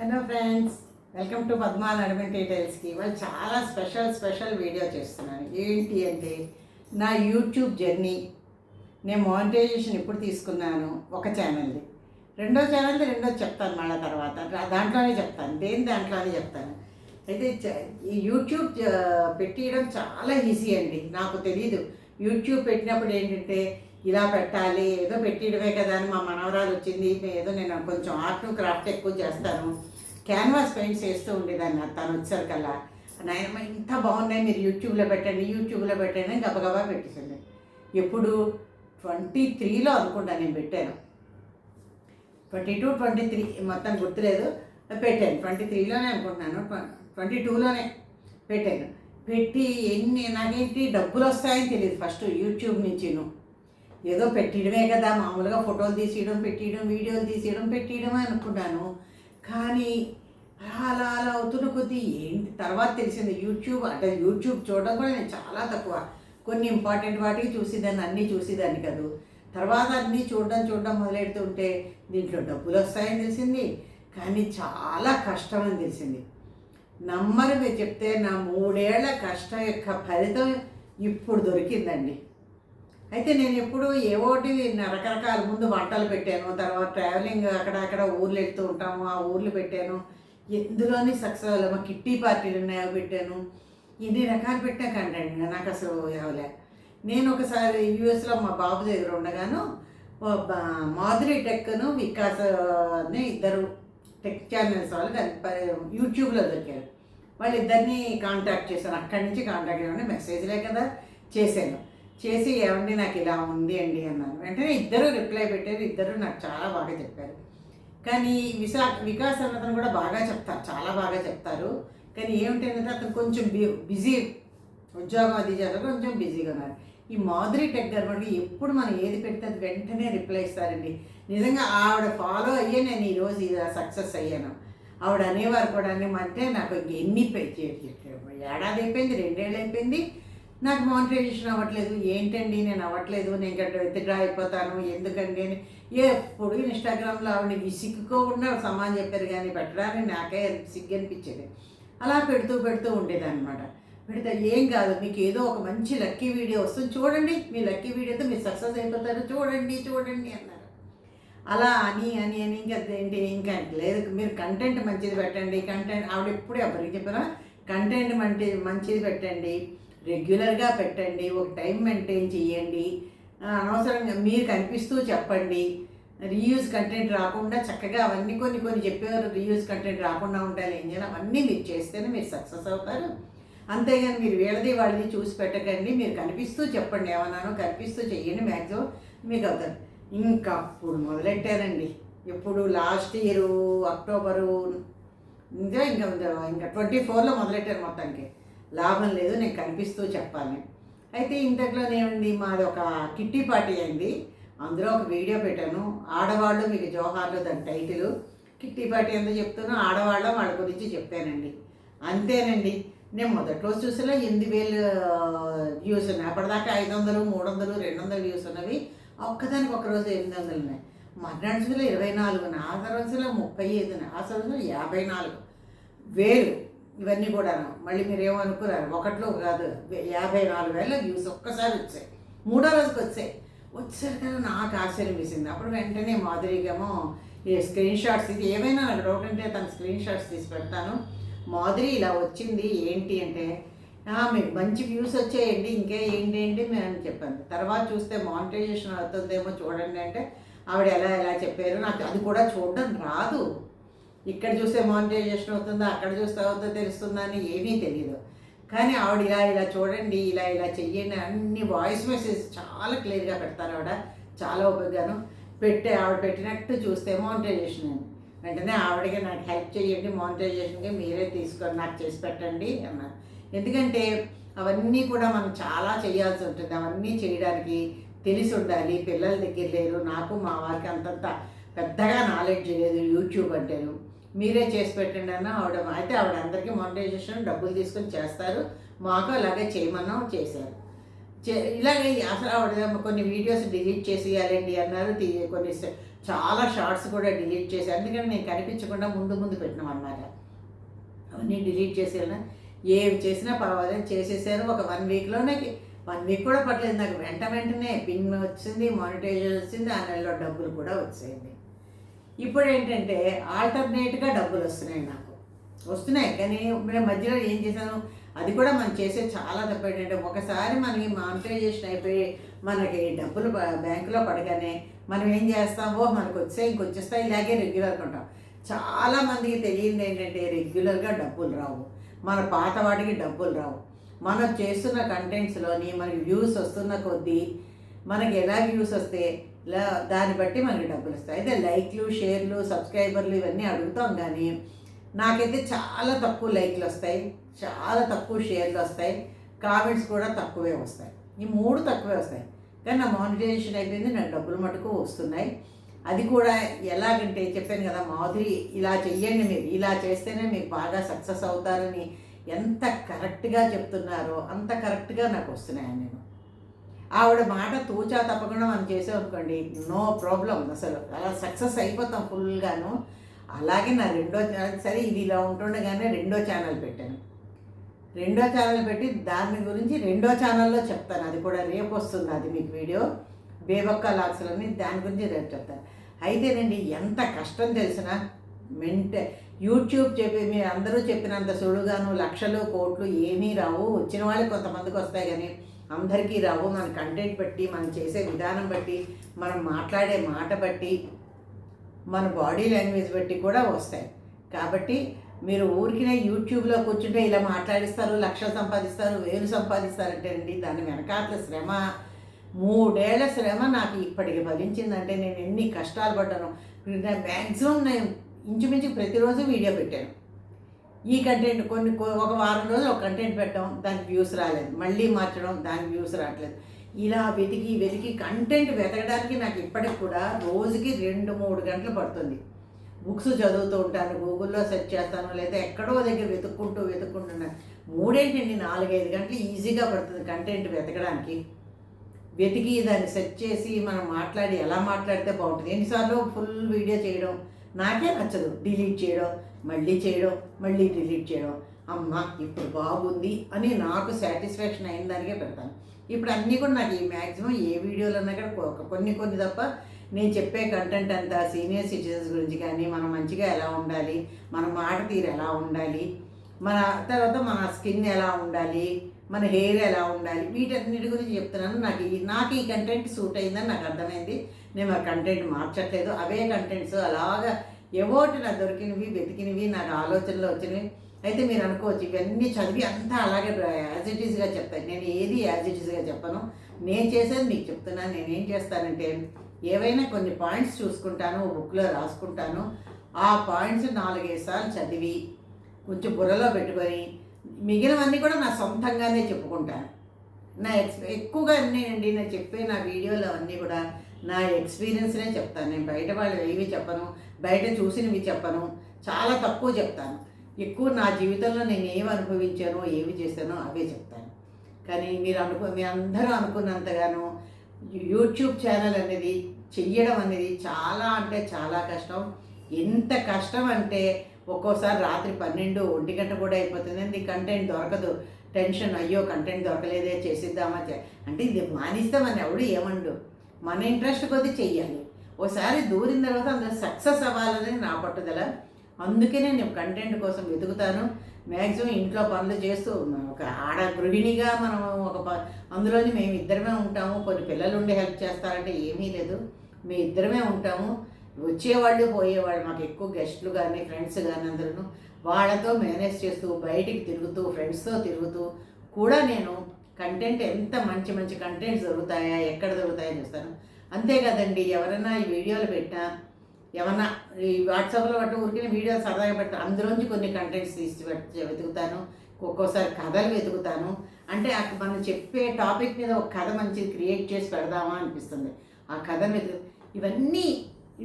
Hello friends welcome to Padma నడిమిన్ డీటెయిల్స్కి వాళ్ళు చాలా స్పెషల్ స్పెషల్ వీడియో చేస్తున్నాను. ఏంటి అంటే నా యూట్యూబ్ జర్నీ నేను మానిటైజేషన్ ఎప్పుడు తీసుకున్నాను ఒక ఛానల్ది రెండో ఛానల్ది రెండో చెప్తాను మళ్ళీ తర్వాత. దాంట్లోనే చెప్తాను. దేని దాంట్లోనే చెప్తాను? అయితే చ- ఈ యూట్యూబ్ పెట్టియడం చాలా ఈజీ అండి. నాకు తెలీదు. యూట్యూబ్ పెట్టినప్పుడు ఏంటంటే ఇలా పెట్టాలి ఏదో పెట్టిడమే కదా అని మా మనవరాలు వచ్చింది. ఏదో నేను కొంచెం ఆర్ట్ క్రాఫ్ట్ ఎక్కువ చేస్తాను. క్యాన్వాస్ పెయింట్స్ వేస్తూ ఉండేదాన్ని తను వచ్చేసరికల్లా నాయనమ్మ ఇంత బాగున్నాయి మీరు యూట్యూబ్లో పెట్టండి యూట్యూబ్లో పెట్టండి గబగబా పెట్టేసింది. ఎప్పుడు? ట్వంటీ త్రీలో అనుకుంటా నేను పెట్టాను. ట్వంటీ టూ ట్వంటీ త్రీ మొత్తం గుర్తులేదు. పెట్టాను. ట్వంటీ త్రీలోనే అనుకుంటున్నాను. ట్వంటీ టూలోనే పెట్టాను. పెట్టి ఎన్ని నాకేంటి డబ్బులు వస్తాయని తెలియదు ఫస్ట్ యూట్యూబ్ నుంచి నువ్వు ఏదో పెట్టడమే కదా మామూలుగా ఫోటోలు తీసేయడం పెట్టేయడం వీడియోలు తీసేయడం పెట్టియడమే అనుకున్నాను కానీ అలా అలా అవుతున్న కొద్దీ ఏంటి తర్వాత తెలిసింది యూట్యూబ్ అంటే యూట్యూబ్ చూడడం కూడా నేను చాలా తక్కువ. కొన్ని ఇంపార్టెంట్ వాటికి చూసేదాన్ని అన్నీ చూసేదాన్ని కాదు. తర్వాత అన్నీ చూడడం చూడడం మొదలెడుతుంటే దీంట్లో డబ్బులు వస్తాయని తెలిసింది కానీ చాలా కష్టం అని తెలిసింది. నమ్మరు మీరు చెప్తే నా మూడేళ్ళ కష్టం యొక్క ఫలితం ఇప్పుడు దొరికిందండి. అయితే నేను ఎప్పుడు ఏవోటి రకరకాల ముందు వంటలు పెట్టాను తర్వాత ట్రావెలింగ్ అక్కడ అక్కడ ఊర్లు వెళ్తూ ఉంటాము ఆ ఊర్లు పెట్టాను. ఎందులోని సక్సెస్ అవ్వలే మా కిట్టి పార్టీలు ఉన్నాయో పెట్టాను. ఎన్ని రకాలు పెట్టా కంటెంట్ నాకు అసలు అవలే నేను ఒకసారి యూఎస్లో మా బాబు దగ్గర ఉండగాను మాధురి టెక్ను వికాస్ అని ఇద్దరు టెక్ ఛానల్స్ వాళ్ళు యూట్యూబ్లో దొరికారు. వాళ్ళిద్దరిని కాంటాక్ట్ చేశాను. అక్కడి నుంచి కాంటాక్ట్ చేయమని మెసేజ్లే కదా చేశాను. చేసి ఏమండి నాకు ఇలా ఉంది అండి అన్నాను వెంటనే ఇద్దరు రిప్లై పెట్టారు. ఇద్దరు నాకు చాలా బాగా చెప్పారు. కానీ విశా వికాస్ అన్నతను కూడా బాగా చెప్తారు. చాలా బాగా చెప్తారు. కానీ ఏమిటంటే అతను కొంచెం బి- బిజీ ఉద్యోగం అది చేస్తారు కొంచెం బిజీగా ఉన్నారు. ఈ మాధురి టెక్ గారు మనకి ఎప్పుడు మనం ఏది పెడితే అది వెంటనే రిప్లై ఇస్తారండి. నిజంగా ఆవిడ ఫాలో అయ్యే నేను ఈరోజు ఇలా సక్సెస్ అయ్యాను. ఆవిడ అనేవారు కూడా అంటే నాకు ఎన్ని పే- చే- ఏడాది అయిపోయింది రెండేళ్ళు అయిపోయింది. నాకు మానిటైజేషన్ అవ్వట్లేదు ఏంటండి నేను అవ్వట్లేదు నేను ఇక్కడ విత్డ్రా అయిపోతాను ఎందుకండి అని ఎప్పుడు ఇన్స్టాగ్రామ్లో ఆవిడ విసిక్కుకోకుండా సమాన్ చెప్పారు కానీ పెట్టడానికి నాకే సిగ్గు అనిపించేది అలా పెడుతూ పెడుతూ ఉండేదన్నమాట. పెడితే ఏం కాదు మీకు ఏదో ఒక మంచి లక్కీ వీడియో వస్తుంది చూడండి మీ లక్కీ వీడియోతో మీరు సక్సెస్ అయిపోతారు చూడండి చూడండి అన్నారు. అలా అని అని అని ఇంకా ఏంటి ఇంకా లేదు మీరు కంటెంట్ మంచిది పెట్టండి కంటెంట్ ఆవిడ ఎప్పుడే ఎవరికి చెప్పినా కంటెంట్ మంచి మంచిది పెట్టండి. రెగ్యులర్గా పెట్టండి ఒక టైం మెయింటైన్ చేయండి అనవసరంగా మీరు కనిపిస్తూ చెప్పండి. రీయూజ్ కంటెంట్ రాకుండా చక్కగా అవన్నీ కొన్ని కొన్ని చెప్పేవారు రీయూజ్ కంటెంట్ రాకుండా ఉండాలి ఏం చేయాలి? అవన్నీ మీరు చేస్తేనే మీరు సక్సెస్ అవుతారు. అంతేగాని మీరు వీళ్ళది వాళ్ళది చూసి పెట్టకండి మీరు కనిపిస్తూ చెప్పండి ఏమన్నానో కనిపిస్తూ చెయ్యండి మ్యాక్సిమం మీకు అవుతారు. ఇంకా అప్పుడు మొదలెట్టారండి. ఎప్పుడు లాస్ట్ ఇయరు అక్టోబరు ఇంకా ఇంకా ఇంకా ట్వంటీ ఫోర్లో మొదలెట్టారు మొత్తానికి. లాభం లేదు నేను కనిపిస్తూ చెప్పాలి. అయితే ఇంతట్లోనేమండి మాది ఒక కిట్టి పార్టీ అయింది. అందులో ఒక వీడియో పెట్టాను. ఆడవాళ్ళు మీకు జోహార్లు దాని టైటిల్. కిట్టి పార్టీ ఎంత చెప్తున్నా ఆడవాళ్ళ వాళ్ళ గురించి చెప్పానండి. అంతేనండి. నేను మొదటి రోజు చూసేలా ఎనిమిది వేలు వ్యూస్ ఉన్నాయి. అప్పటిదాకా ఐదు వందలు మూడు వందలు రెండు వందలు వ్యూస్ ఉన్నవి. ఒక్కదానికి ఒక రోజు ఎనిమిది వందలు ఉన్నాయి. మర్నాడు రోజులో ఇరవై నాలుగు ఆ రోజులో ముప్పై ఐదు ఆ రోజులో యాభై నాలుగు వేలు. ఇవన్నీ కూడా మళ్ళీ మీరు ఏమనుకున్నారు ఒకట్లో కాదు యాభై నాలుగు వేల వ్యూస్ ఒక్కసారి వచ్చాయి. మూడో రోజుకి వచ్చాయి. వచ్చారు నాకు ఆశ్చర్యం వేసింది. అప్పుడు వెంటనే మాధురికేమో ఈ స్క్రీన్ షాట్స్ ఇది ఏమైనా నాకు డౌట్ అంటే తన స్క్రీన్ షాట్స్ తీసి పెడతాను. మాధురి ఇలా వచ్చింది ఏంటి అంటే మీకు మంచి వ్యూస్ వచ్చాయండి ఇంకా ఏంటి ఏంటి మేము చెప్పాను. తర్వాత చూస్తే మానిటైజేషన్ అవుతుందేమో చూడండి అంటే ఆవిడ ఎలా ఎలా చెప్పారు నాకు అది కూడా చూడడం రాదు. ఇక్కడ చూస్తే మానిటైజేషన్ అవుతుందా అక్కడ చూస్తే అవుతుందో తెలుస్తుందా అని ఏమీ తెలియదు కానీ ఆవిడ ఇలా ఇలా చూడండి ఇలా ఇలా చెయ్యండి అన్ని వాయిస్ మెసేజ్ చాలా క్లియర్గా పెడతారు ఆవిడ. చాలా ఉపయోగాను పెట్టి ఆవిడ పెట్టినట్టు చూస్తే మానిటైజేషన్ అని వెంటనే ఆవిడకి నాకు హెల్ప్ చేయండి మానిటైజేషన్కి మీరే తీసుకొని నాకు చేసి పెట్టండి అన్నారు. ఎందుకంటే అవన్నీ కూడా మనం చాలా చేయాల్సి ఉంటుంది. అవన్నీ చేయడానికి తెలిసి ఉండాలి. పిల్లల దగ్గర లేరు. నాకు మా వారికి అంతంత పెద్దగా నాలెడ్జ్ లేదు. యూట్యూబ్ అంటేను. మీరే చేసి పెట్టండి అన్న ఆవిడ అయితే ఆవిడ అందరికీ మానిటైజేషన్ డబ్బులు తీసుకొని చేస్తారు. మాకు అలాగే చేయమన్నాం చేశారు. చే ఇలాగే అసలు ఆవిడ కొన్ని వీడియోస్ డిలీట్ చేసేయాలండి అన్నారు. కొన్ని చాలా షార్ట్స్ కూడా డిలీట్ చేశారు అందుకని నేను కనిపించకుండా ముందు ముందు పెట్టినాం అనమాట అవన్నీ డిలీట్ చేసేయాలి? ఏమి చేసినా పర్వాలేదు చేసేసారు. ఒక వన్ వీక్లోనే వన్ వీక్ కూడా పట్టలేదు నాకు వెంట వెంటనే పిన్ వచ్చింది మానిటైజేషన్ వచ్చింది ఆ నెలలో డబ్బులు కూడా వచ్చేయండి. ఇప్పుడు ఏంటంటే ఆల్టర్నేట్గా డబ్బులు వస్తున్నాయి నాకు. వస్తున్నాయి కానీ నేను మధ్యలో ఏం చేశాను? అది కూడా మనం చేసే చాలా తప్పు ఏంటంటే ఒకసారి మనకి మానిటైజేషన్ అయిపోయి మనకి డబ్బులు బ్యాంకులో పడగానే మనం ఏం చేస్తామో మనకు వచ్చే ఇంకొచ్చేస్తాయి ఇలాగే రెగ్యులర్గా ఉంటాం. చాలా మందికి తెలియంది ఏంటంటే రెగ్యులర్గా డబ్బులు రావు. మన పాత వాటికి డబ్బులు రావు. మనం చేస్తున్న కంటెంట్స్లోని మనకి వ్యూస్ వస్తున్న కొద్దీ మనకి ఎలా వ్యూస్ వస్తే దాన్ని బట్టి మనకి డబ్బులు వస్తాయి. అయితే లైక్లు షేర్లు సబ్స్క్రైబర్లు ఇవన్నీ అడుగుతాం కానీ నాకైతే చాలా తక్కువ లైక్లు వస్తాయి. చాలా తక్కువ షేర్లు వస్తాయి. కామెంట్స్ కూడా తక్కువే వస్తాయి. ఈ మూడు తక్కువే వస్తాయి. కానీ నా మానిటైజేషన్ అయిపోయింది. నాకు డబ్బులు మటుకు వస్తున్నాయి. అది కూడా ఎలాగంటే చెప్పాను కదా మాధురి ఇలా చెయ్యండి మీరు. ఇలా చేస్తేనే మీకు బాగా సక్సెస్ అవుతారని ఎంత కరెక్ట్గా చెప్తున్నారో అంత కరెక్ట్గా నాకు వస్తున్నాయని నేను. ఆవిడ మాట తూచా తప్పకుండా మనం చేసాం నో ప్రాబ్లం. అసలు అలా సక్సెస్ అయిపోతాం ఫుల్గాను. అలాగే నా రెండో ఛానల్ సరే ఇది ఇలా ఉంటుండగానే రెండో ఛానల్ పెట్టాను. రెండో ఛానల్ పెట్టి దాని గురించి రెండో ఛానల్లో చెప్తాను. అది కూడా రేపు వస్తుంది అది మీకు వీడియో. బేబక్క లాక్స్లని దాని గురించి రేపు చెప్తాను. అయితేనండి ఎంత కష్టం తెలిసిన మెంట యూట్యూబ్ చెప్పి మీరు అందరూ చెప్పినంత సుడుగాను లక్షలు కోట్లు ఏమీ రావు. వచ్చిన వాళ్ళకి కొంతమందికి వస్తాయి కానీ అందరికీ రావు మన కంటెంట్ బట్టి మనం చేసే విధానం బట్టి మనం మాట్లాడే మాట బట్టి మన బాడీ లాంగ్వేజ్ బట్టి కూడా వస్తాయి. కాబట్టి మీరు ఊరికినే యూట్యూబ్లో కూర్చుంటే ఇలా మాట్లాడిస్తారు లక్షలు సంపాదిస్తారు వేలు సంపాదిస్తారంటే అండి దాని వెనకాతల శ్రమ. మూడేళ్ళ శ్రమ నాకు ఇప్పటికి ఫలించిందంటే నేను ఎన్ని కష్టాలు పడ్డాను. మ్యాక్సిమం నేను ఇంచుమించు ప్రతిరోజు వీడియో పెట్టాను. ఈ కంటెంట్ కొన్ని ఒక వారం రోజులు ఒక కంటెంట్ పెట్టడం దానికి వ్యూస్ రాలేదు. మళ్ళీ మార్చడం దానికి వ్యూస్ రావట్లేదు. ఇలా వెతికి వెతికి కంటెంట్ వెతకడానికి నాకు ఇప్పటికి కూడా రోజుకి రెండు మూడు గంటలు పడుతుంది. బుక్స్ చదువుతూ ఉంటాను గూగుల్లో సెర్చ్ చేస్తాను లేదా ఎక్కడో దగ్గర వెతుక్కుంటూ వెతుక్కుంటున్నాను మూడేంటండి నాలుగైదు గంటలు ఈజీగా పడుతుంది కంటెంట్ వెతకడానికి. వెతికి దాన్ని సెర్చ్ చేసి మనం మాట్లాడి ఎలా మాట్లాడితే బాగుంటుంది. ఎన్నిసార్లు ఫుల్ వీడియో చేయడం నాకే నచ్చదు. డిలీట్ చేయడం. మళ్ళీ చేయడం మళ్ళీ డిలీట్ చేయడం. అమ్మ ఇప్పుడు బాగుంది అని నాకు సాటిస్ఫాక్షన్ అయిన దానికే పెడతాను. ఇప్పుడు అన్నీ కూడా నాకు ఈ మ్యాక్సిమం ఏ వీడియోలు అన్నా కూడా కొన్ని కొన్ని తప్ప నేను చెప్పే కంటెంట్ అంతా సీనియర్ సిటిజన్స్ గురించి కానీ మనం మంచిగా ఎలా ఉండాలి మన మాట తీరు ఎలా ఉండాలి మన తర్వాత మన స్కిన్ ఎలా ఉండాలి మన హెయిర్ ఎలా ఉండాలి వీటన్నిటి గురించి చెప్తున్నాను. నాకు ఈ నాకు ఈ కంటెంట్ సూట్ అయిందని నాకు అర్థమైంది. నేను ఆ కంటెంట్ మార్చట్లేదు. అవే కంటెంట్స్ అలాగా ఎవోటి నా దొరికినవి వెతికినవి నాకు ఆలోచనలు వచ్చినవి. అయితే మీరు అనుకోవచ్చు ఇవన్నీ చదివి అంతా అలాగే యాజ్ ఇట్ ఈస్గా చెప్తాను నేను ఏది యాజ్ ఇట్ ఈస్గా చెప్పను. నేను చేసేది మీకు చెప్తున్నాను నేను ఏం చేస్తానంటే ఏవైనా కొన్ని పాయింట్స్ చూసుకుంటాను బుక్లో రాసుకుంటాను. ఆ పాయింట్స్ నాలుగైదు సార్లు చదివి కొంచెం బుర్రలో పెట్టుకొని మిగిలినవన్నీ కూడా నా సొంతంగానే చెప్పుకుంటాను. నా ఎక్స్ ఎక్కువగా అన్నీ అండి నేను చెప్పే నా వీడియోలు అవన్నీ కూడా నా ఎక్స్పీరియన్స్నే చెప్తాను. నేను బయట వాళ్ళు ఏవి చెప్పను బయట చూసినవి చెప్పను చాలా తక్కువ చెప్తాను. ఎక్కువ నా జీవితంలో నేను ఏమి అనుభవించానో ఏమి చేశానో అవే చెప్తాను. కానీ మీరు అనుకు మీ అందరూ అనుకున్నంతగానో యూట్యూబ్ ఛానల్ అనేది చెయ్యడం అనేది చాలా అంటే చాలా కష్టం. ఎంత కష్టం అంటే ఒక్కోసారి రాత్రి పన్నెండు ఒంటి గంట కూడా అయిపోతుంది. అండి కంటెంట్ దొరకదు. టెన్షన్ అయ్యో కంటెంట్ దొరకలేదే చేసిద్దామా అంటే ఇది మానిస్తామని ఎవడు ఏమండు. మన ఇంట్రెస్ట్ కొద్ది చెయ్యాలి. ఓసారి దూరిన తర్వాత అందులో సక్సెస్ అవ్వాలని నా పట్టుదల. అందుకనే నేను కంటెంట్ కోసం వెతుకుతాను. మ్యాక్సిమం ఇంట్లో పనులు చేస్తూ ఒక ఆడ గృహిణిగా మనం ఒక అందులోని మేము ఇద్దరమే ఉంటాము. కొన్ని పిల్లలు ఉండి హెల్ప్ చేస్తారంటే ఏమీ లేదు. మేము ఇద్దరమే ఉంటాము. వచ్చేవాళ్ళు పోయేవాళ్ళు మాకు ఎక్కువ గెస్ట్లు కానీ ఫ్రెండ్స్ కానీ అందరూ. వాళ్ళతో మేనేజ్ చేస్తూ బయటికి తిరుగుతూ ఫ్రెండ్స్తో తిరుగుతూ కూడా నేను కంటెంట్ ఎంత మంచి మంచి కంటెంట్స్ దొరుకుతాయా ఎక్కడ దొరుకుతాయని చూస్తాను. అంతే కదండి ఎవరైనా ఈ వీడియోలు పెట్టినా ఏమన్నా ఈ వాట్సాప్లో పట్టు ఊరికే వీడియో సరదాగా పెట్ట అందులోంచి కొన్ని కంటెంట్స్ తీసి వెతుకుతాను ఒక్కోసారి కథలు వెతుకుతాను. అంటే మనం చెప్పే టాపిక్ మీద ఒక కథ మంచిది క్రియేట్ చేసి పెడదామా అనిపిస్తుంది. ఆ కథను మీద ఇవన్నీ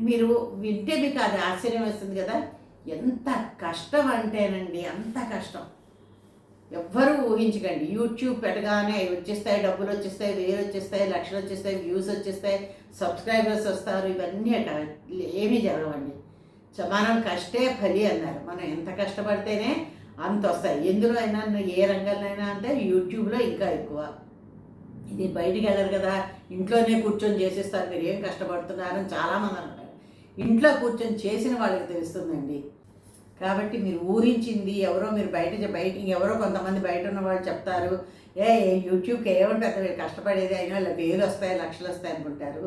మీరు వింటే మీకు అది ఆశ్చర్యం వేస్తుంది కదా. ఎంత కష్టం అంటేనండి అంత కష్టం. ఎవ్వరూ ఊహించకండి. యూట్యూబ్ పెట్టగానే వచ్చేస్తాయి డబ్బులు వచ్చేస్తాయి వేలు వచ్చేస్తాయి లక్షలు వచ్చేస్తాయి వ్యూస్ వచ్చేస్తాయి సబ్స్క్రైబర్స్ వస్తారు. ఇవన్నీ అక్కడ ఏమీ జరగవండి. సమానం కష్టే ఫలి అన్నారు. మనం ఎంత కష్టపడితేనే అంత వస్తాయి. ఎందులో అయినా ఏ రంగంలో అయినా అంటే యూట్యూబ్లో ఇంకా ఎక్కువ. ఇది బయటికి వెళ్ళరు కదా. ఇంట్లోనే కూర్చొని చేసేస్తారు. మీరు ఏం కష్టపడుతున్నారని చాలామంది అంటారు. ఇంట్లో కూర్చొని చేసిన వాళ్ళకి తెలుస్తుందండి. కాబట్టి మీరు ఊహించింది ఎవరో మీరు బయట బయట ఎవరో కొంతమంది బయట ఉన్న వాళ్ళు చెప్తారు. ఏ యూట్యూబ్కి ఏమంటే పెద్ద మీరు కష్టపడేది అయినా ఇలా వేలు వస్తాయి లక్షలు వస్తాయి అనుకుంటారు.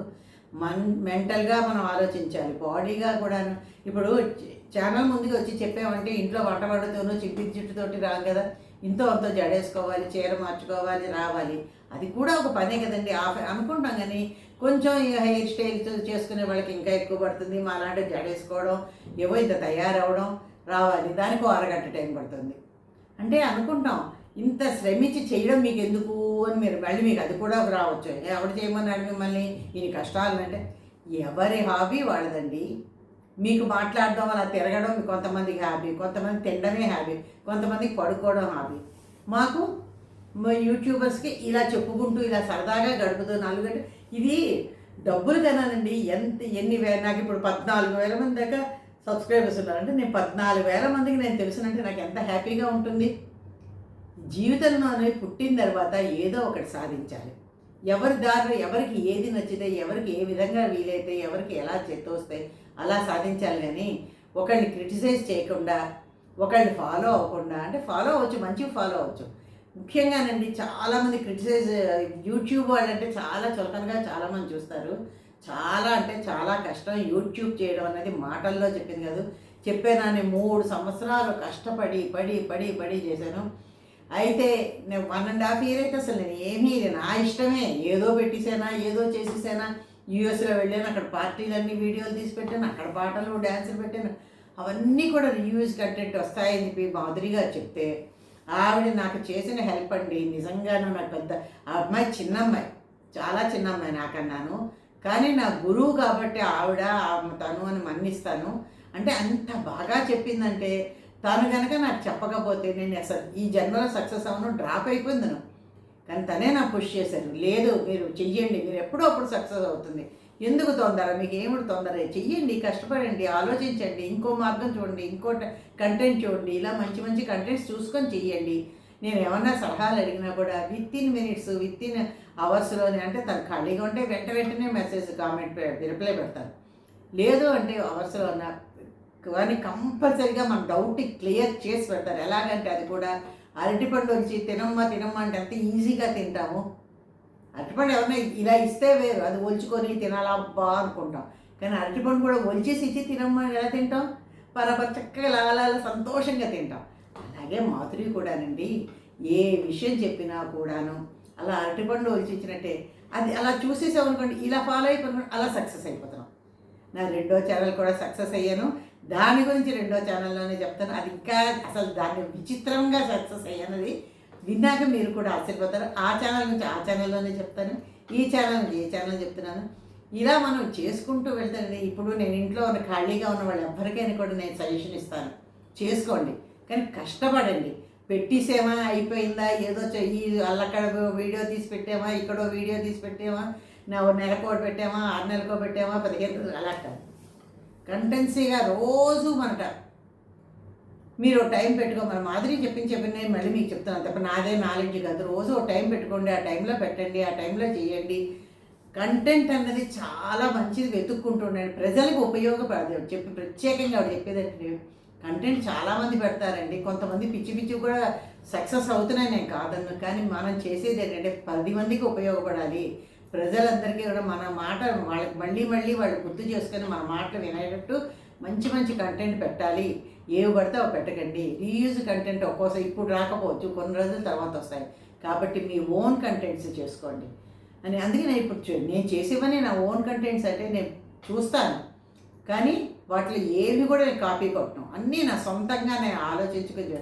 మన్ మెంటల్గా మనం ఆలోచించాలి. బాడీగా కూడా ఇప్పుడు ఛానల్ ముందుకు వచ్చి చెప్పామంటే ఇంట్లో వంట పడుతూనో చిట్టి చిట్టుతోటి రాదు కదా. ఇంతో అంతో జడేసుకోవాలి చీర మార్చుకోవాలి రావాలి. అది కూడా ఒక పనే కదండి. ఆఫ్ అనుకుంటాం కానీ కొంచెం హెయిర్ స్టైల్ చేసుకునే వాళ్ళకి ఇంకా ఎక్కువ పడుతుంది. మా అలాంటి జడేసుకోవడం ఏవో ఇంత తయారవడం రావాలి. దానికి అరగంట టైం పడుతుంది. అంటే అనుకుంటాం ఇంత శ్రమించి చేయడం మీకు ఎందుకు అని మీరు మళ్ళీ మీకు అది కూడా రావచ్చు. ఎవరు చేయమన్నాడు మిమ్మల్ని? ఈయన కష్టాలు అంటే ఎవరి హాబీ వాళ్ళదండి. మీకు మాట్లాడడం అలా తిరగడం కొంతమందికి హాబీ కొంతమంది తినడమే హాబీ కొంతమందికి పడుకోవడం హాబీ. మాకు యూట్యూబర్స్కి ఇలా చెప్పుకుంటూ ఇలా సరదాగా గడుపుతూ నాలుగు గంటలు. ఇది డబ్బులు కనానండి ఎంత ఎన్ని వేల నాకు ఇప్పుడు పద్నాలుగు వేల మంది దాకా సబ్స్క్రైబర్స్ ఉన్నారంటే నేను పద్నాలుగు వేల మందికి నేను తెలిసినంటే నాకు ఎంత హ్యాపీగా ఉంటుంది. జీవితంలోనే పుట్టిన తర్వాత ఏదో ఒకటి సాధించాలి. ఎవరి దారిలో ఎవరికి ఏది నచ్చితే ఎవరికి ఏ విధంగా వీలైతే ఎవరికి ఎలా చేతోస్తే అలా సాధించాలి కానీ ఒకళ్ళని క్రిటిసైజ్ చేయకుండా ఒకళ్ళని ఫాలో అవ్వకుండా అంటే ఫాలో అవ్వచ్చు మంచిగా ఫాలో అవ్వచ్చు. ముఖ్యంగానండి చాలామంది క్రిటిసైజ్ యూట్యూబ్ వాళ్ళంటే చాలా చులకనగా చాలామంది చూస్తారు. చాలా అంటే చాలా కష్టం. యూట్యూబ్ చేయడం అనేది మాటల్లో చెప్పింది కాదు. చెప్పాను నేను మూడు సంవత్సరాలు కష్టపడి పడి పడి పడి చేశాను. అయితే నేను వన్ అండ్ హాఫ్ ఇయర్ అయితే అసలు నేను ఏమీ లేదు. నా ఇష్టమే. ఏదో పెట్టేసానా ఏదో చేసేసానా. యూఎస్లో వెళ్ళాను అక్కడ పార్టీలన్నీ వీడియోలు తీసి పెట్టాను అక్కడ పాటలు డ్యాన్సులు పెట్టాను. అవన్నీ కూడా రివ్యూస్ కంటెంట్ వస్తాయని చెప్పి మాధురి గారు చెప్తే ఆవిడ నాకు చేసిన హెల్ప్ అండి. నిజంగానే నాకు పెద్ద ఆ అమ్మాయి చిన్న అమ్మాయి చాలా చిన్న అమ్మాయి నాకన్నాను. కానీ నా గురువు కాబట్టి ఆవిడ తను అని మన్నిస్తాను. అంటే అంత బాగా చెప్పిందంటే తను కనుక నాకు చెప్పకపోతే నేను అసలు ఈ జన్మలో సక్సెస్ అవ్వను డ్రాప్ అయిపోయిందను. కానీ తనే నాకు పుష్ చేశారు. లేదు మీరు చెయ్యండి మీరు ఎప్పుడో అప్పుడు సక్సెస్ అవుతుంది. ఎందుకు తొందర? మీకు ఏమిటి తొందర? చెయ్యండి కష్టపడండి ఆలోచించండి ఇంకో మార్గం చూడండి ఇంకో కంటెంట్ చూడండి ఇలా మంచి మంచి కంటెంట్స్ చూసుకొని చెయ్యండి. నేను ఏమన్నా సలహాలు అడిగినా కూడా within minutes within అవర్స్లోనే అంటే తను ఖాళీగా ఉంటే వెంట వెంటనే మెసేజ్ కామెంట్ రిప్లై పెడతాను లేదు అంటే అవర్స్లో ఉన్న కానీ కంపల్సరీగా మన డౌట్ క్లియర్ చేసి పెడతారు. ఎలాగంటే అది కూడా అరటిపండు వచ్చి తినమ్మా తినమ్మా అంటే ఎంత ఈజీగా తింటాము. అరటిపండు ఎవరైనా ఇలా ఇస్తే వేరు. అది ఒలుచుకొని తినాలా అబ్బా అనుకుంటాం. కానీ అరటిపండు కూడా ఒలిచేసి ఇచ్చి తినమ్మా ఎలా తింటాం? పరపర చక్కగా లాలా సంతోషంగా తింటాం. అలాగే మాధురి కూడానండి ఏ విషయం చెప్పినా కూడాను అలా అరటిపండు ఒలిచి ఇచ్చినట్టే అది అలా చూసేసామనుకోండి ఇలా ఫాలో అయిపోయి అలా సక్సెస్ అయిపోతున్నాం నా రెండో ఛానల్ కూడా సక్సెస్ అయ్యాను. దాని గురించి రెండో ఛానల్లోనే చెప్తాను. అది ఇంకా అసలు దాన్ని విచిత్రంగా సక్సెస్ అయ్యానది. విన్నాక మీరు కూడా ఆశ్చర్యపోతారు. ఆ ఛానల్ నుంచి ఆ ఛానల్లోనే చెప్తాను. ఈ ఛానల్ నుంచి ఈ ఛానల్ చెప్తున్నాను. ఇలా మనం చేసుకుంటూ వెళ్తానండి. ఇప్పుడు నేను ఇంట్లో ఉన్న ఖాళీగా ఉన్న వాళ్ళు ఎవరికైనా కూడా నేను సజెషన్ ఇస్తాను. చేసుకోండి. కానీ కష్టపడండి. పెట్టేసేమా? అయిపోయిందా? ఏదో చెయ్యి అల్లక్కడ వీడియో తీసి పెట్టామా? ఇక్కడో వీడియో తీసి పెట్టామా? నా నెలకో పెట్టామా? ఆరు నెలకో పెట్టామా? పదిహేను రోజులు అలా కాదు. కంటెన్సీగా రోజు మనట. మీరు టైం పెట్టుకో మన మాదిరి చెప్పింది చెప్పిన నేను మళ్ళీ మీకు చెప్తాను. తప్ప నాదే నాలెడ్జ్ కాదు. రోజు ఒక టైం పెట్టుకోండి ఆ టైంలో పెట్టండి ఆ టైంలో చేయండి. కంటెంట్ అన్నది చాలా మంచిది వెతుక్కుంటుండండి ప్రజలకు ఉపయోగపడదు. చెప్పి ప్రత్యేకంగా చెప్పేదంటే కంటెంట్ చాలామంది పెడతారండి. కొంతమంది పిచ్చి పిచ్చి కూడా సక్సెస్ అవుతున్నాయి నేను కాదన్ను కానీ మనం చేసేది ఏంటంటే పది మందికి ఉపయోగపడాలి. ప్రజలందరికీ కూడా మన మాట వాళ్ళకి మళ్ళీ మళ్ళీ వాళ్ళు గుర్తు చేసుకొని మన మాట వినేటట్టు మంచి మంచి కంటెంట్ పెట్టాలి. ఏవి పడితే అవి పెట్టకండి. రీయూజ్ కంటెంట్ ఒక్కోసారి ఇప్పుడు రాకపోవచ్చు కొన్ని రోజుల తర్వాత వస్తాయి. కాబట్టి మీ ఓన్ కంటెంట్స్ చేసుకోండి. అని అందుకే నేను ఇప్పుడు నేను చేసేవని నా ఓన్ కంటెంట్స్ అంటే నేను చూస్తాను. కానీ వాటిలో ఏవి కూడా నేను కాపీ కొట్టను. అన్నీ నా సొంతంగా నేను ఆలోచించుకుని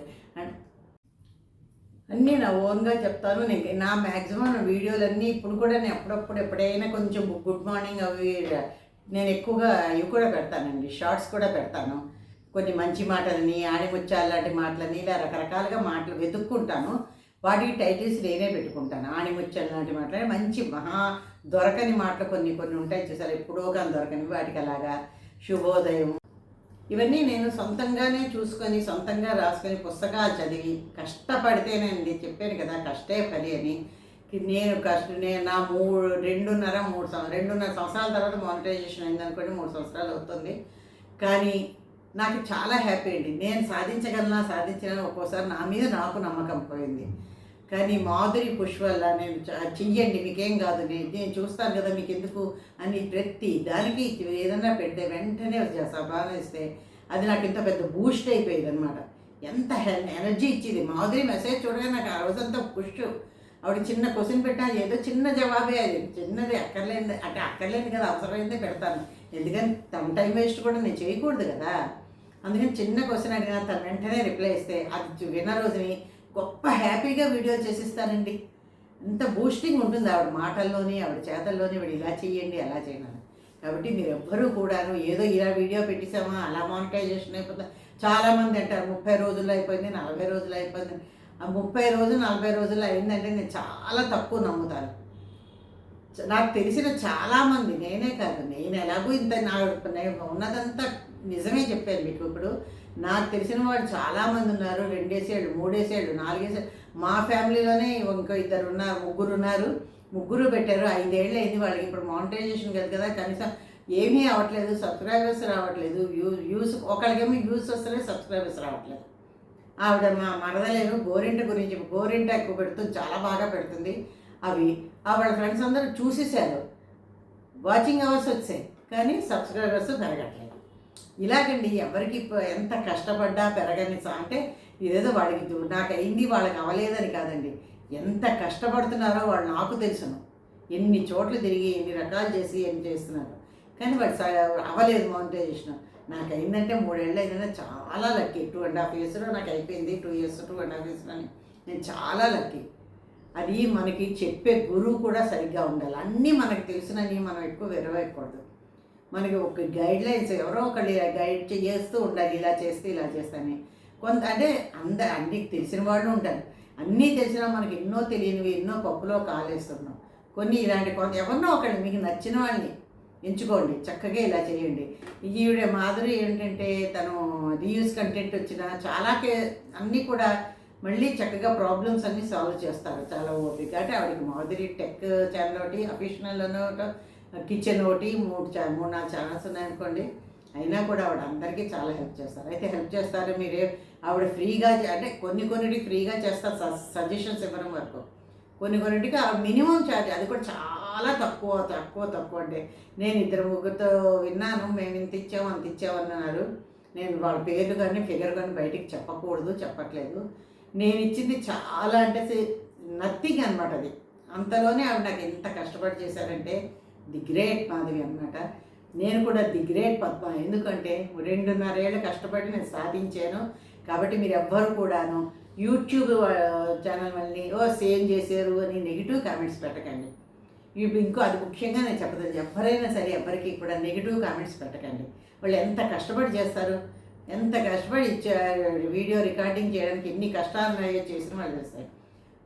అన్నీ నా ఓన్గా చెప్తాను. నేను నా మ్యాక్సిమం వీడియోలన్నీ ఇప్పుడు కూడా నేను అప్పుడప్పుడు ఎప్పుడైనా కొంచెం గుడ్ మార్నింగ్ అవి నేను ఎక్కువగా ఇవి కూడా పెడతానండి. షార్ట్స్ కూడా పెడతాను. కొన్ని మంచి మాటలని ఆణిముత్యాలు లాంటి మాటలని ఇలా రకరకాలుగా మాటలు వెతుక్కుంటాను. వాటికి టైటిల్స్ నేనే పెట్టుకుంటాను. ఆణిముచ్చాలు లాంటి మాటలు మంచి మహా దొరకని మాటలు కొన్ని కొన్ని ఉంటాయి. చూసారు? ఎప్పుడో కానీ దొరకని వాటికి అలాగా శుభోదయం ఇవన్నీ నేను సొంతంగానే చూసుకొని సొంతంగా రాసుకొని పుస్తకాలు చదివి కష్టపడితేనండి చెప్పాను కదా కష్టే పని అని. నేను కష్ట నేను నా మూడు రెండున్నర మూడు సంవత్సరం రెండున్నర సంవత్సరాల తర్వాత మానిటైజేషన్ అయిందనుకోండి మూడు సంవత్సరాలు అవుతుంది. కానీ నాకు చాలా హ్యాపీ అండి. నేను సాధించగలనా సాధించగలను ఒక్కోసారి నా మీద నాకు నమ్మకం పోయింది. కానీ మాధురి పుష్పల్లా నేను చెయ్యండి మీకేం కాదు నేను నేను చూస్తాను కదా మీకు ఎందుకు అని ప్రతి దానికి ఏదైనా పెడితే వెంటనే వచ్చేస్తా ఇస్తే అది నాకు ఇంత పెద్ద బూస్ట్ అయిపోయింది అనమాట ఎంత ఎనర్జీ ఇచ్చింది. మాధురి మెసేజ్ చూడగానే నాకు ఆ రోజంతా పుష్ ఆవిడ చిన్న క్వశ్చన్ పెట్టా ఏదో చిన్న జవాబే అది. చిన్నది అక్కర్లేదు అంటే అక్కర్లేని కదా అవసరమైందే పెడతాను. ఎందుకని తన టైం వేస్ట్ కూడా నేను చేయకూడదు కదా. అందుకని చిన్న క్వశ్చన్ అడిగినా తను వెంటనే రిప్లై ఇస్తే అది విన్న రోజుని గొప్ప హ్యాపీగా వీడియో చేసిస్తానండి అంత బూస్టింగ్ ఉంటుంది ఆవిడ మాటల్లోని ఆవిడ చేతల్లోని వీడు ఇలా చేయండి అలా చేయాలి కాబట్టి మీరు ఎవ్వరూ కూడాను ఏదో ఇలా వీడియో పెట్టేసామా అలా మానిటైజేషన్ అయిపోతుంది చాలామంది అంటారు ముప్పై రోజులు అయిపోయింది నలభై రోజులు అయిపోయింది. ఆ ముప్పై రోజులు నలభై రోజులు అయిందంటే నేను చాలా తక్కువ నమ్ముతాను. నాకు తెలిసిన చాలామంది నేనే కాదు నేను ఎలాగో ఇంత నా నేను ఉన్నదంతా నిజమే చెప్పారు మీకు ఇప్పుడు. నాకు తెలిసిన వాడు చాలామంది ఉన్నారు. రెండేసేళ్ళు మూడేసేళ్ళు నాలుగేసేళ్ళు. మా ఫ్యామిలీలోనే ఇంకో ఇద్దరు ఉన్నారు ముగ్గురు ఉన్నారు. ముగ్గురు పెట్టారు. ఐదేళ్ళు అయింది వాళ్ళకి. ఇప్పుడు మానిటైజేషన్ కదా కదా. కనీసం ఏమీ అవ్వట్లేదు. సబ్స్క్రైబర్స్ రావట్లేదు. వ్యూ వ్యూస్ ఒకరికేమో వ్యూస్ వస్తలేదు సబ్స్క్రైబర్స్ రావట్లేదు. ఆవిడ మా మరదలేరు. గోరింట గురించి గోరింట ఎక్కువ పెడుతుంది. చాలా బాగా పెడుతుంది. అవి ఆవిడ ఫ్రెండ్స్ అందరూ చూసేసారు వాచింగ్ అవర్స్ వచ్చాయి. కానీ సబ్స్క్రైబర్స్ పెరగట్లేదు. ఇలాగండి ఎవరికి ఎంత కష్టపడ్డా పెరగని అంటే ఇదేదో వాళ్ళకి నాకు అయింది వాళ్ళకి అవ్వలేదని కాదండి. ఎంత కష్టపడుతున్నారో వాళ్ళు నాకు తెలుసును. ఎన్ని చోట్ల తిరిగి ఎన్ని రకాలు చేసి ఎన్ని చేస్తున్నారు. కానీ వాడు అవ్వలేదు మానిటైజేషన్. నాకు అయిందంటే మూడేళ్ళు అయిందంటే చాలా లక్కీ. టూ అండ్ హాఫ్ ఇయర్స్లో నాకు అయిపోయింది two years two and half ఇయర్స్లో నేను చాలా లక్కీ. అది మనకి చెప్పే గురువు కూడా సరిగ్గా ఉండాలి. అన్నీ మనకు తెలిసినవి మనం ఎక్కువ విరవేయకూడదు మనకి ఒక గైడ్ లైన్స్ ఎవరో ఒకళ్ళు గైడ్ చేస్తూ ఉండాలి ఇలా చేస్తే ఇలా చేస్తాని. కొంత అంటే అంద అన్ని తెలిసిన వాళ్ళు ఉంటారు. అన్నీ తెలిసినా మనకి ఎన్నో తెలియనివి ఎన్నో పప్పులో కాలేస్తున్నాం. కొన్ని ఇలాంటి కొంత ఎవరినో ఒకళ్ళు మీకు నచ్చిన వాళ్ళని ఎంచుకోండి చక్కగా ఇలా చేయండి. ఈవిడ మాధురి ఏంటంటే తను రీయూస్ కంటెంట్ వచ్చిన చాలా కే అన్నీ కూడా మళ్ళీ చక్కగా ప్రాబ్లమ్స్ అన్నీ సాల్వ్ చేస్తారు. చాలా ఓపిక. అంటే ఆవిడకి మాధురి టెక్ ఛానల్ ఒకటి అఫీషనల్ ఒకటి కిచెన్ ఒకటి మూడు చా మూడు నాలుగు ఛానల్స్ ఉన్నాయనుకోండి అయినా కూడా ఆవిడ అందరికీ చాలా హెల్ప్ చేస్తారు. అయితే హెల్ప్ చేస్తారు మీరే ఆవిడ ఫ్రీగా చే- అంటే కొన్ని కొన్నిటికి ఫ్రీగా చేస్తారు సజెషన్స్ ఇవ్వడం వరకు. కొన్ని కొన్నిటికి ఆ మినిమం ఛార్జ్ అది కూడా చాలా తక్కువ తక్కువ తక్కువ అంటే నేను ఇద్దరు ముగ్గురితో విన్నాను మేము ఇంత ఇచ్చాము అంత ఇచ్చామన్నారు నేను వాళ్ళ పేర్లు కానీ ఫిగర్ కానీ బయటికి చెప్పకూడదు చెప్పట్లేదు. నేను ఇచ్చింది చాలా అంటే నథింగ్ అనమాట అది. అంతలోనే ఆవిడ నాకు ఎంత కష్టపడి చేశారంటే ది గ్రేట్ మాధవి అనమాట నేను కూడా ది గ్రేట్ పద్మ. ఎందుకంటే రెండున్నరేళ్ళు కష్టపడి నేను సాధించాను. కాబట్టి మీరు ఎవ్వరు కూడాను యూట్యూబ్ ఛానల్ వల్ని ఓ సేమ్ చేశారు అని నెగిటివ్ కామెంట్స్ పెట్టకండి. ఇప్పుడు ఇంకో అది ముఖ్యంగా నేను చెప్పదు ఎవరైనా సరే ఎవరికి కూడా నెగిటివ్ కామెంట్స్ పెట్టకండి. వాళ్ళు ఎంత కష్టపడి చేస్తారు ఎంత కష్టపడి ఇచ్చారు వీడియో రికార్డింగ్ చేయడానికి ఎన్ని కష్టాలు ఉన్నాయో చేసిన వాళ్ళు చేస్తారు.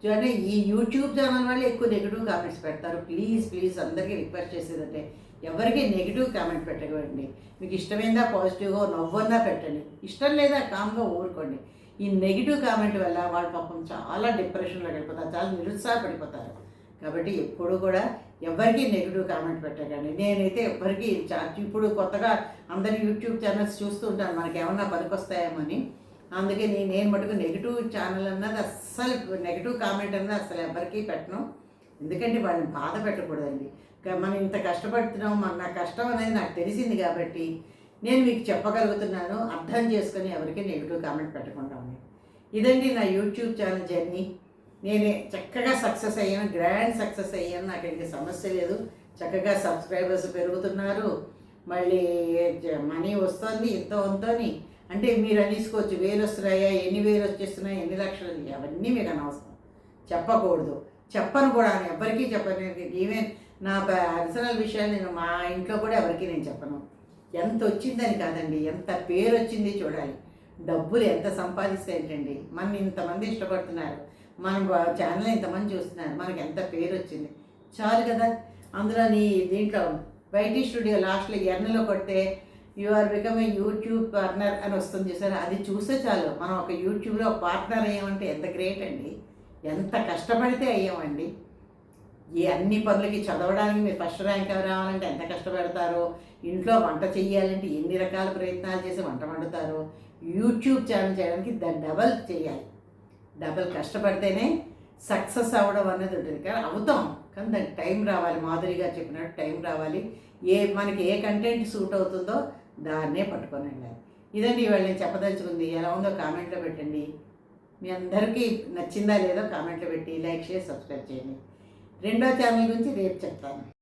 చూడండి ఈ యూట్యూబ్ ఛానల్ వాళ్ళు ఎక్కువ నెగిటివ్ కామెంట్స్ పెడతారు. ప్లీజ్ ప్లీజ్ అందరికీ రిక్వెస్ట్ చేసేదంటే ఎవరికి నెగిటివ్ కామెంట్ పెట్టకండి. మీకు ఇష్టమైందా పాజిటివ్గా నవ్వన్నా పెట్టండి. ఇష్టం లేదా కామ్గా ఊరుకోండి. ఈ నెగిటివ్ కామెంట్ వల్ల వాళ్ళ పాపం చాలా డిప్రెషన్లో వెళ్ళిపోతారు చాలా నిరుత్సాహపడిపోతారు. కాబట్టి ఎప్పుడు కూడా ఎవరికి నెగిటివ్ కామెంట్ పెట్టకండి. నేనైతే ఎవరికి చా- ఇప్పుడు కొత్తగా అందరి యూట్యూబ్ ఛానల్స్ చూస్తూ ఉంటాను మనకి ఏమన్నా పనికొస్తాయేమని అందుకే నేను నేను మటుకు నెగిటివ్ ఛానల్ అన్నది అస్సలు నెగిటివ్ కామెంట్ అన్నది అసలు ఎవరికీ పెట్టను. ఎందుకంటే వాళ్ళని బాధ పెట్టకూడదండి. మనం ఇంత కష్టపడుతున్నాం మన నా కష్టం అనేది నాకు తెలిసింది కాబట్టి నేను మీకు చెప్పగలుగుతున్నాను అర్థం చేసుకొని ఎవరికి నెగిటివ్ కామెంట్ పెట్టకుండా ఇదండి నా యూట్యూబ్ ఛానల్ జర్నీ నేనే చక్కగా సక్సెస్ అయ్యాను గ్రాండ్ సక్సెస్ అయ్యాను. నాకు ఇంక సమస్య లేదు. చక్కగా సబ్స్క్రైబర్స్ పెరుగుతున్నారు. మళ్ళీ మనీ వస్తుంది ఇంత వంతని అంటే మీరు అనేసుకోవచ్చు వేలు వస్తున్నాయా? ఎన్ని వేలు వచ్చేస్తున్నాయి? ఎన్ని లక్షలు అవన్నీ మీకు అనవసరం. చెప్పకూడదు. చెప్పను కూడా. ఎవరికీ చెప్పను. ఈవెన్ నా పర్సనల్ విషయాలు నేను మా ఇంట్లో కూడా ఎవరికీ నేను చెప్పను. ఎంత వచ్చిందని కాదండి. ఎంత పేరు వచ్చింది చూడాలి. డబ్బులు ఎంత సంపాదిస్తే ఏంటండి? మన ఇంతమంది ఇష్టపడుతున్నారు. మన ఛానల్ ఇంతమంది చూస్తున్నారు. మనకి ఎంత పేరు వచ్చింది? చాలు కదా. అందులో నీ దీంట్లో వైటీ స్టూడియో లాస్ట్లో ఎర్నలో కొడితే you are become a YouTube partner అని వస్తుంది చూసారు? అది చూస్తే చాలు. మనం ఒక యూట్యూబ్లో పార్ట్నర్ అయ్యామంటే ఎంత గ్రేట్ అండి? ఎంత కష్టపడితే అయ్యామండి? ఈ అన్ని పనులకి చదవడానికి మీరు ఫస్ట్ ర్యాంక్ రావాలంటే ఎంత కష్టపడతారో? ఇంట్లో వంట చేయాలంటే ఎన్ని రకాల ప్రయత్నాలు చేసి వంట వండుతారో? యూట్యూబ్ ఛానల్ చేయడానికి దాన్ని డబల్ చేయాలి. డబల్ కష్టపడితేనే సక్సెస్ అవ్వడం అనేది ఉంటుంది. కానీ అవుతాం. కానీ దానికి టైం రావాలి. మాధురి గారు చెప్పినట్టు టైం రావాలి. ఏ మనకి ఏ కంటెంట్ సూట్ అవుతుందో దాన్నే పట్టుకొని వెళ్ళాలి ఇదండి ఇవాళ నేను చెప్పదలుచుకుంది. ఎలా ఉందో కామెంట్లో పెట్టండి. మీ అందరికీ నచ్చిందా లేదో కామెంట్లో పెట్టి లైక్ చేసి సబ్స్క్రైబ్ చేయండి. రెండో ఛానల్ గురించి రేపు చెప్తాను.